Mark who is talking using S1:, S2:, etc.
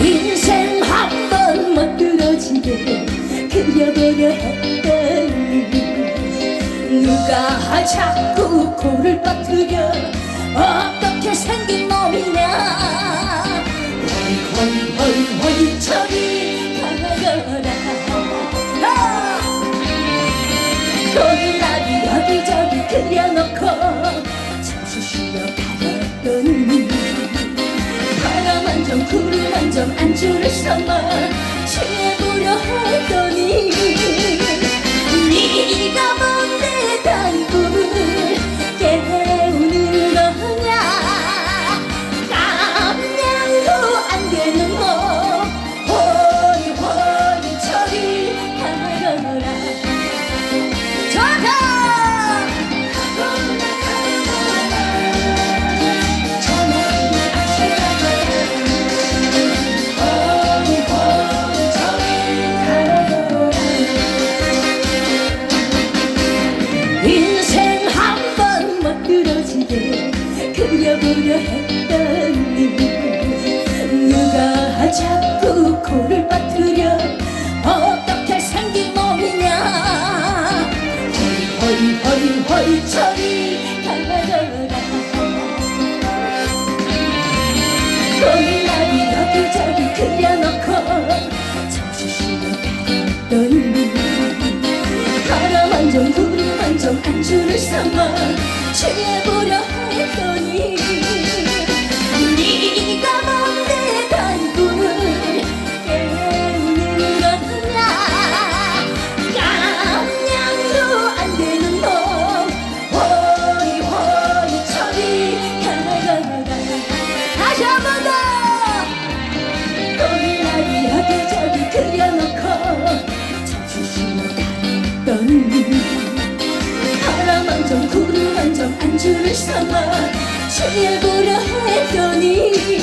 S1: 인생 한번 멋들어지게 그려보려 했더니 누가 자꾸 코를 빠뜨려. 어떻게 생긴 놈이냐 점 구름 한점 안주를 삼아 취해보려 했더 멋들어지게 그려보려 했더니 누가 자꾸 코를 빠뜨려 어떻게 생긴 놈이냐. 허이 허이 허이 저리 가거라 꽃날이 여기저기 그려놓고 잠시 쉬어 가더니 바람 한점 구름 한점 안주를 삼아 취해보려 했더니 Чуешь сама, что я дура, это не